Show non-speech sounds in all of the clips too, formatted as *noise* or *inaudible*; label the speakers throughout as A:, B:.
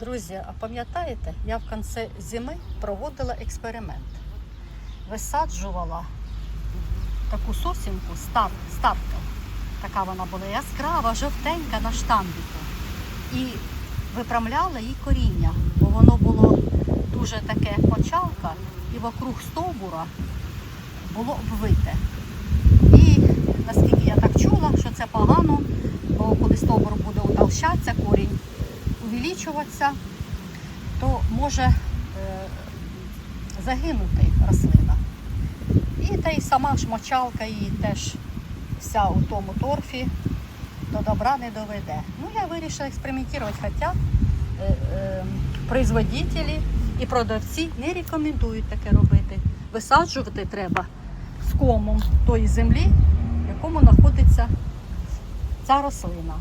A: Друзі, а пам'ятаєте, я в кінці зими проводила експеримент. Висаджувала таку сосінку, стар, стартер. Така вона була яскрава, жовтенька на штамбіку. І випрямляла їй коріння, бо воно було дуже таке як мочалка, і вокруг стовбура було обвите. І наскільки я так чула, що це погано, бо коли стовбур буде утолщатися, корінь увеличуватися, то може е, загинути рослина. І та й сама ж мочалка її теж вся у тому торфі до добра не доведе. Ну, я вирішила експериментувати, хоча е, е, производителі і продавці не рекомендують таке робити. Висаджувати треба з комом тої землі, в якому знаходиться ця рослина.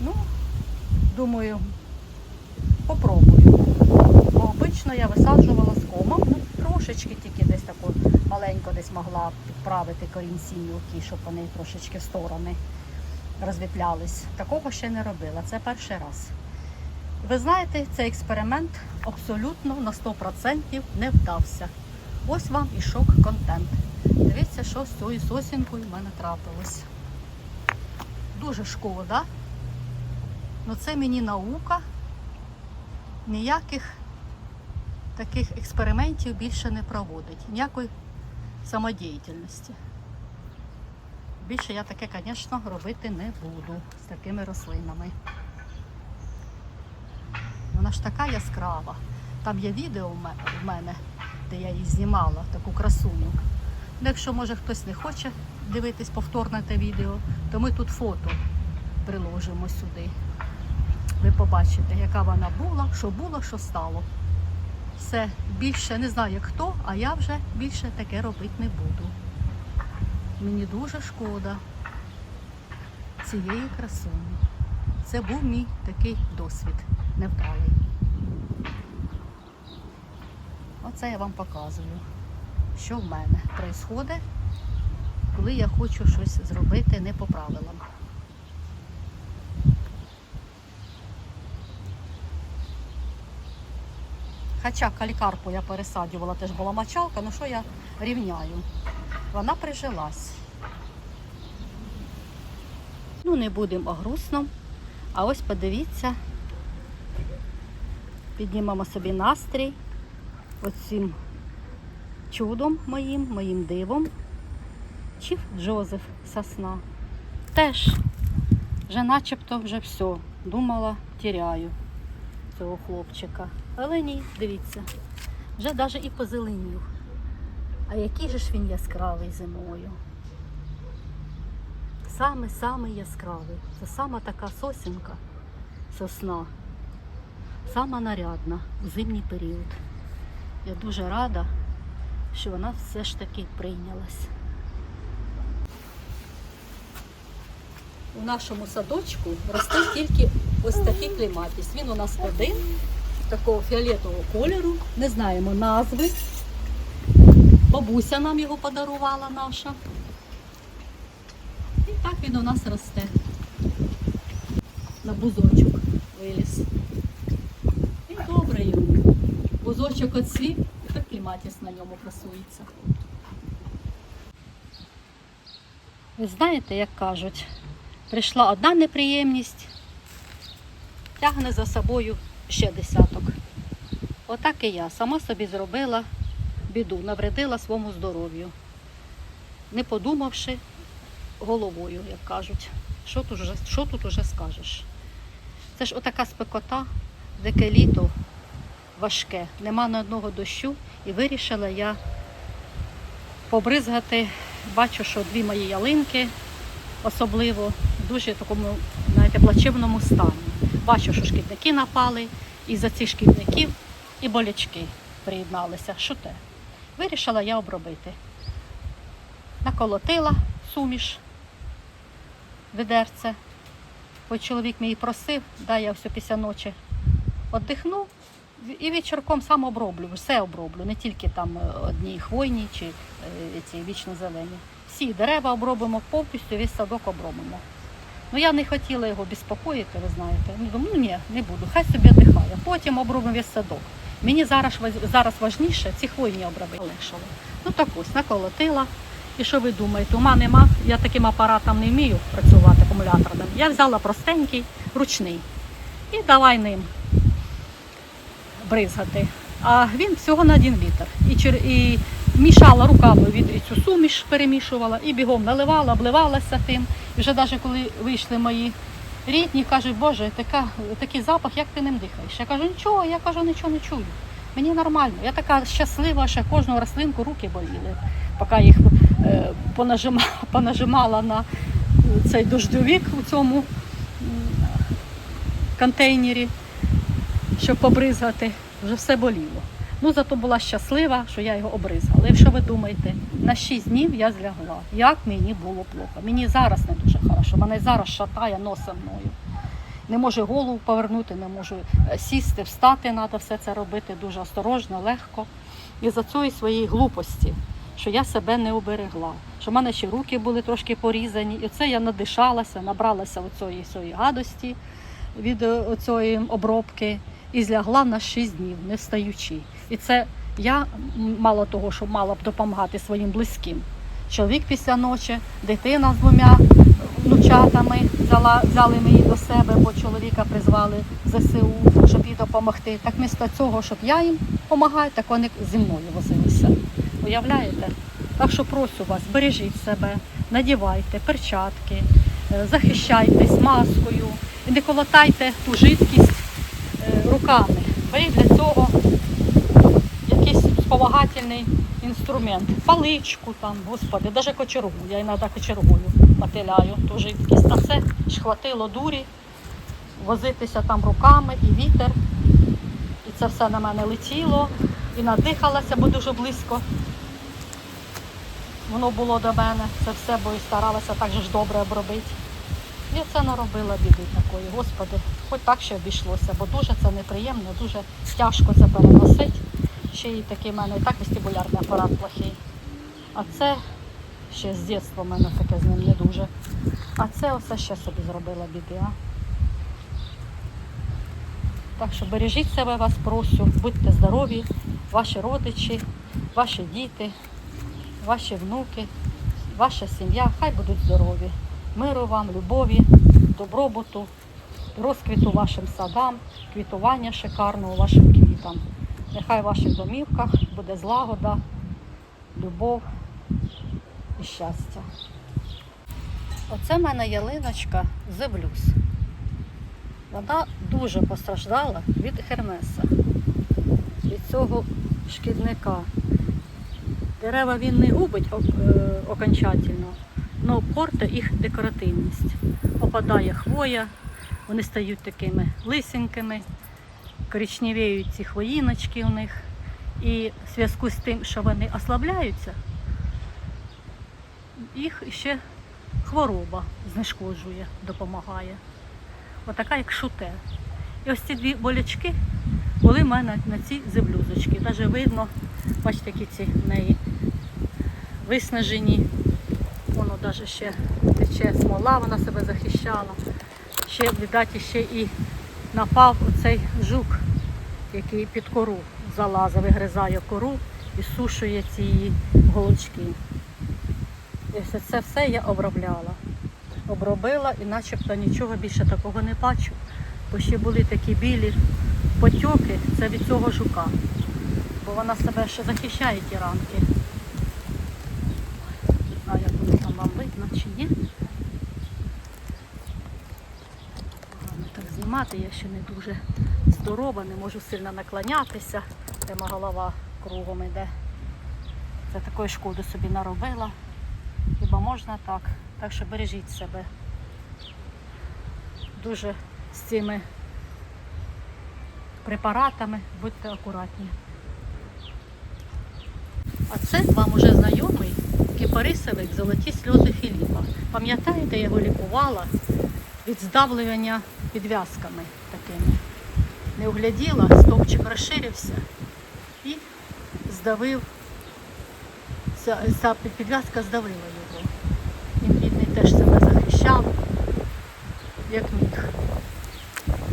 A: Ну, думаю, попробую. Бо обично я висаджувала з комом, ну, трошечки тільки десь таку маленько десь могла підправити корінці мілкі, щоб вони трошечки в сторони розвітлялись. Такого ще не робила. Це перший раз. Ви знаєте, цей експеримент абсолютно на 100% не вдався. Ось вам і шок-контент. Дивіться, що з цією сосінкою в мене трапилось. Дуже шкода. Ну це мені наука. Ніяких таких експериментів більше не проводить. Ніякої самодіяльності. Більше я таке, звісно, робити не буду з такими рослинами. Вона ж така яскрава. Там є відео в мене, де я її знімала, таку красуню. Ну, якщо може хтось не хоче дивитись повторне те відео, то ми тут фото приложимо сюди. Ви побачите, яка вона була, що було, що стало. Все, більше не знаю хто, а я вже більше таке робити не буду. Мені дуже шкода цієї красуні. Це був мій такий досвід невдалий. Оце я вам показую, що в мене відбувається, коли я хочу щось зробити не по правилам. Хоча калікарпу я пересаджувала, теж була мочалка, ну що я рівняю? Вона прижилась. Ну, не будемо о грустном. А ось подивіться, піднімемо собі настрій оцим чудом моїм, моїм дивом. Чіф Джозеф Сосна. Теж вже начебто вже все. Думала, тіряю цього хлопчика. Але ні, дивіться, вже навіть і позеленів. А який же ж він яскравий зимою. Саме-саме яскравий. Це сама така сосінка, сосна, сама нарядна у зимній період. Я дуже рада, що вона все ж таки прийнялась. У нашому садочку росте тільки ось такий клематіс. Він у нас один, такого фіолетового кольору, не знаємо назви. Бабуся нам його подарувала наша. І так він у нас росте. На бузочок виліз. І добре йому. Бузочок оцвів, так кліматіс на ньому красується. Ви знаєте, як кажуть, прийшла одна неприємність, тягне за собою ще десяток. Отак і я сама собі зробила біду, навредила своєму здоров'ю, не подумавши головою, як кажуть. Що тут уже, що тут уже скажеш? Це ж отака спекота, дике літо важке, нема ні одного дощу, і вирішила я побризгати. Бачу, що дві мої ялинки особливо дуже такому, знаєте, плачевному стані. Бачу, що шкідники напали, і за цих шкідників і болячки приєдналися. Що те? Вирішила я обробити. Наколотила суміш ведерце. Бо чоловік мій просив, дай я все після ночі віддихну і вечірком сам оброблю, все оброблю, не тільки там е, одні хвойні чи е, ці вічно зелені. Всі дерева обробимо повністю, весь садок обробимо. Ну я не хотіла його безпокоїти, ви знаєте. Ну, думаю, ну ні, не буду, хай собі дихає. Потім обробимо весь садок. Мені зараз, зараз важніше ці хвойні обробити. Легшало. Ну так ось, наколотила. І що ви думаєте? Ума нема, я таким апаратом не вмію працювати акумуляторним. Я взяла простенький, ручний. І давай ним бризгати. А він всього на один літр. І, чер- і мішала руками від цю суміш, перемішувала і бігом наливала, обливалася тим. І вже навіть коли вийшли мої рідні, кажуть, Боже, така, такий запах, як ти ним дихаєш? Я кажу, нічого, я кажу, нічого не чую. Мені нормально. Я така щаслива, що кожну рослинку руки боліли, поки їх е, понажимала, понажимала на цей дождовик у цьому контейнері, щоб побризгати. Вже все боліло. Ну, зато була щаслива, що я його обризгала. І що ви думаєте, на 6 днів я злягла. Як мені було плохо. Мені зараз не дуже хорошо. Мене зараз шатає носом мною. Не можу голову повернути, не можу е, сісти, встати, треба все це робити дуже осторожно, легко. І за цієї своєї глупості, що я себе не оберегла, що в мене ще руки були трошки порізані, і це я надишалася, набралася оцієї своєї гадості від е, цієї обробки і злягла на 6 днів, не встаючи. І це я мало того, що мала б допомагати своїм близьким. Чоловік після ночі, дитина з двома внучатами взяла, взяли мені до себе, бо чоловіка призвали в ЗСУ, щоб їй допомогти. Так вмісто цього, щоб я їм допомагаю, так вони зі мною возилися. Уявляєте? Так що прошу вас, бережіть себе, надівайте перчатки, е, захищайтесь маскою, не колотайте ту жидкість е, руками. Ви для цього якийсь спомагательний інструмент, паличку там, господи, навіть кочергу. Я іноді кочергою мотиляю ту жидкість. А це ж хватило дурі возитися там руками і вітер. І це все на мене летіло і надихалася, бо дуже близько. Воно було до мене, це все, бо і старалася так же ж добре обробити. І це наробила біди такої, господи, хоч так ще обійшлося, бо дуже це неприємно, дуже тяжко це переносити. Ще такий в мене і так вестибулярний апарат плохий. А це ще з дитинства в мене таке з ним не дуже. А це оце ще собі зробила біди. А? Так що бережіть себе, вас прошу, будьте здорові, ваші родичі, ваші діти, ваші внуки, ваша сім'я, хай будуть здорові. Миру вам, любові, добробуту, розквіту вашим садам, квітування шикарного вашим квітам. Нехай в ваших домівках буде злагода, любов і щастя. Оце в мене ялиночка Зевлюс. Вона дуже постраждала від Хермеса, від цього шкідника. Дерева він не губить е, окончательно, але портить їх декоративність. Опадає хвоя, вони стають такими лисенькими, коричневіють ці хвоїночки у них. І в зв'язку з тим, що вони ослабляються, їх ще хвороба знешкоджує, допомагає. Отака, як шуте. І ось ці дві болячки були в мене на цій землюзочці. Навіть видно, бачите, які ці в неї виснажені. Воно навіть ще тече смола, вона себе захищала. Ще, видать, ще і напав оцей жук, який під кору залазив, вигризає кору і сушує ці голочки. І це все я обробляла. Обробила і начебто нічого більше такого не бачу. Бо ще були такі білі потьоки, це від цього жука. Бо вона себе ще захищає ті ранки. Знаю, як воно там вам видно чи ні. Знімати, я ще не дуже здорова, не можу сильно наклонятися. Тема голова кругом йде. Це такої шкоди собі наробила. Хіба можна так? Так що бережіть себе. Дуже з цими препаратами будьте акуратні. А це вам уже знайомий кипарисовик золоті сльози Філіпа. Пам'ятаєте, я його лікувала від здавлювання підв'язками такими. Не угляділа, стовпчик розширився і здавив. Ця, підв'язка здавила його. Він бідний теж себе захищав. як міг.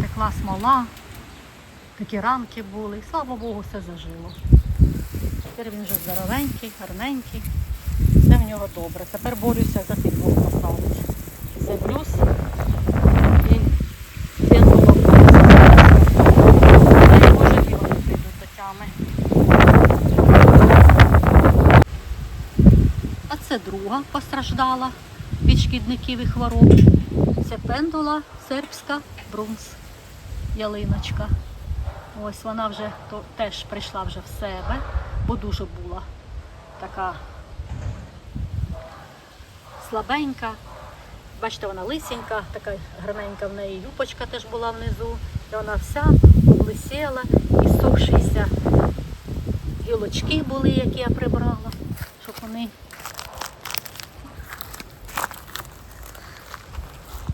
A: Текла смола, такі ранки були. І, слава Богу, все зажило. Тепер він вже здоровенький, гарненький. Все в нього добре. Тепер борюся за тих двох поставити. Зеблюсь і він було Дай Боже, і вони прийдуть до тями. А це друга постраждала від шкідників і хвороб. Це пендула сербська брунс ялиночка. Ось вона вже то, теж прийшла вже в себе, бо дуже була така слабенька. Бачите, вона лисенька, така гарненька в неї юпочка теж була внизу. І вона вся облисіла і сухшися. Гілочки були, які я прибрала, щоб вони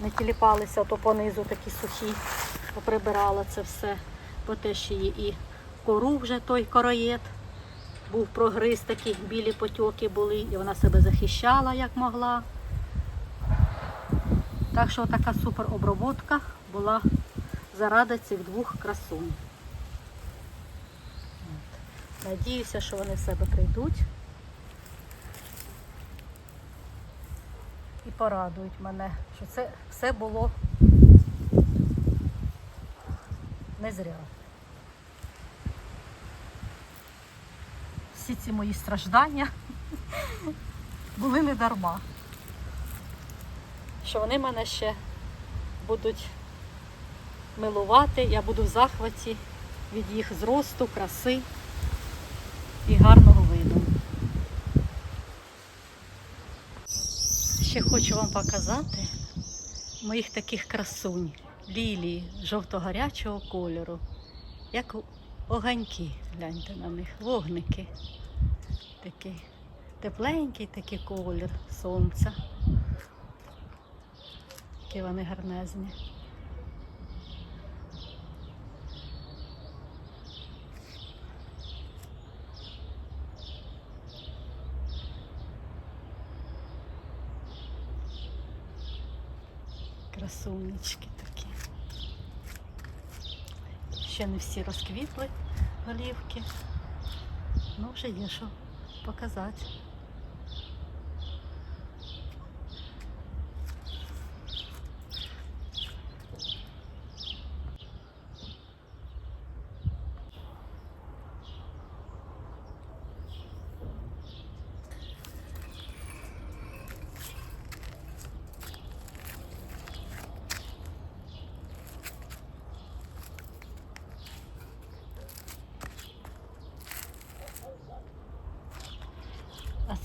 A: не тіліпалися, то понизу такі сухі, поприбирала це все, бо теж її і кору вже той короєд був прогриз, такі білі потьоки були, і вона себе захищала як могла. Так що така супер оброботка була заради цих двох красунь. Надіюся, що вони в себе прийдуть і порадують мене, що це все було не зря. Всі ці мої страждання *laughs* були не дарма. Що вони мене ще будуть милувати, я буду в захваті від їх зросту, краси і гарного виду. Ще хочу вам показати моїх таких красунь, лілії жовто-гарячого кольору, як огоньки, гляньте на них, вогники. Такий тепленький такий колір сонця. Які вони гарнезні. Красунечки такі. Ще не всі розквітли голівки. Ну, вже є що показати.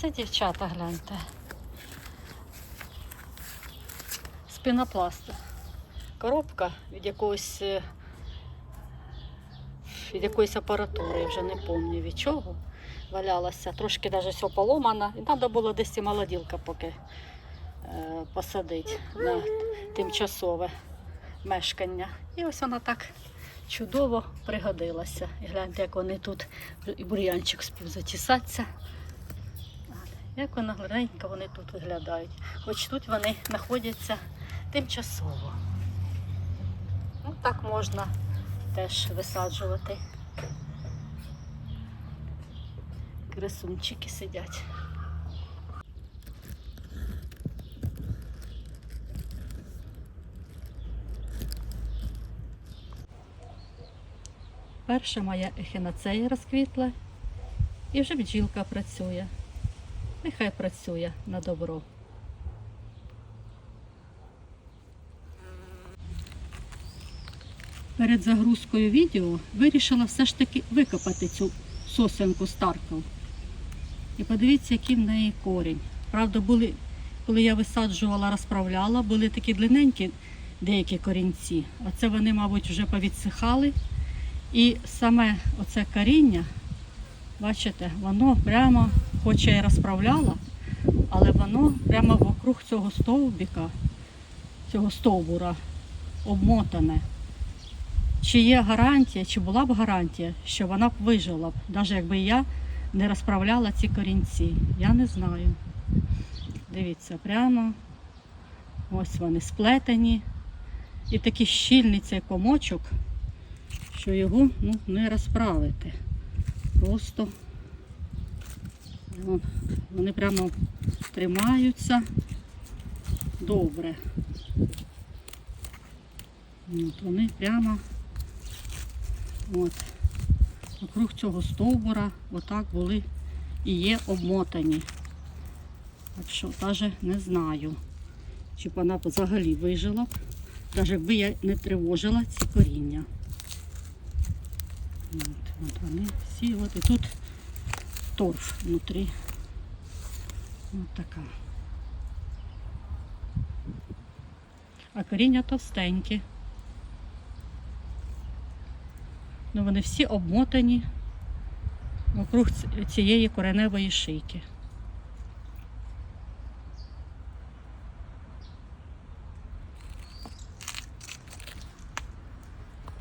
A: Це дівчата, гляньте. З пінопласту. Коробка від якогось е, від якоїсь апаратури, я вже не пам'ятаю від чого. Валялася, трошки навіть все поломана. І треба було десь і молоділка поки е, посадити на тимчасове мешкання. І ось вона так чудово пригодилася. І гляньте, як вони тут і бур'янчик спів затісатися. Як воно гарненько вони тут виглядають. Хоч тут вони знаходяться тимчасово. Ну, так можна теж висаджувати. Красунчики сидять. Перша моя ехінацея розквітла і вже бджілка працює. Нехай працює на добро. Перед загрузкою відео вирішила все ж таки викопати цю сосенку Старков. І подивіться, який в неї корінь. Правда, були, коли я висаджувала, розправляла, були такі длинненькі деякі корінці. А це вони, мабуть, вже повідсихали. І саме оце коріння, бачите, воно прямо хоч я і розправляла, але воно прямо вокруг цього стовбіка, цього стовбура обмотане. Чи є гарантія, чи була б гарантія, що вона б вижила б, навіть якби я не розправляла ці корінці. Я не знаю. Дивіться, прямо ось вони сплетені, І такий щільний цей комочок, що його ну, не розправити. Просто вони прямо тримаються добре. От вони прямо от, вокруг цього стовбура отак були і є обмотані. Так що навіть не знаю, чи б вона взагалі вижила, навіть якби я не тривожила ці коріння. От, от вони всі, от і тут торф внутрі. Ось така. А коріння товстенькі. Ну, вони всі обмотані вокруг цієї кореневої шийки.